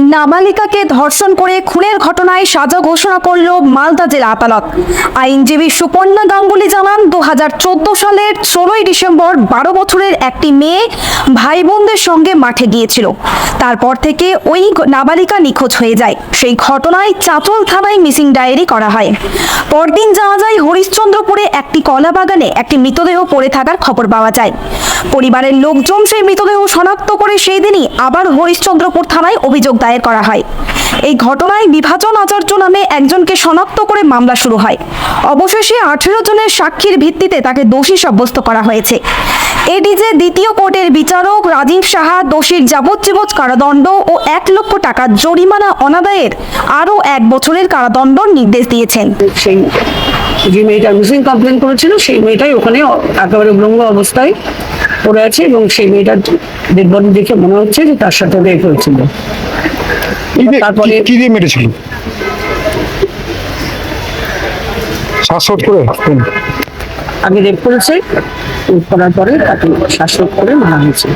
নাবালিকাকে ধর্ষণ করে খুনের ঘটনায় সাজা ঘোষণা করল মালদা জেলা আদালত। আইনজীবী সুপর্ণা গাঙ্গুলি জানান, দুহাজার চোদ্দ সালের ষোলোই ডিসেম্বর বারো বছরের একটি মেয়ে ভাই বোনদের সঙ্গে মাঠে গিয়েছিল। তারপর থেকে ওই নাবালিকা নিখোঁজ হয়ে যায়। সেই ঘটনায় চাঁচল থানায় মিসিং ডায়েরি করা হয়। পরদিন জানা যায়, হরিশ্চন্দ্রপুরে একটি কলা বাগানে একটি মৃতদেহ পড়ে থাকার খবর পাওয়া যায়। পরিবারের লোকজন সেই মৃতদেহ শনাক্ত করে সেই দিনই আবার হরিশ্চন্দ্রপুর থানায় অভিযোগ দায়ের করা হয়। এই ঘটনায় বিভাজন আচার্য নামে একজনকে শনাক্ত করে মামলা শুরু হয়। অবশেষে আঠেরো জনের সাক্ষীর ভিত্তিতে তাকে দোষী সাব্যস্ত করা হয়েছে। এডিজে দ্বিতীয় কোর্টের বিচারক রাজীব সাহা, দোষীর যাবজ্জীবন কারাদণ্ড ও এক লক্ষ টাকা জরিমানা অনাদায়ের আরও এক বছরের কারাদণ্ড নির্দেশ দিয়েছেন। যে মেয়েটা মিসিং কমপ্লেন করেছিল, সেই মেয়েটাই ওখানে একেবারে উলঙ্গ অবস্থায় পড়ে আছে এবং সেই মেয়েটার দেখবেন দেখে মনে হচ্ছে যে তার সাথে রেপ হয়েছিল। তারপরে কি- দিয়ে মেরেছিল? শ্বাসরোধ করে? আগে রেপ করেছে করার পরে তাকে শ্বাসরোধ করে মারা হয়েছে।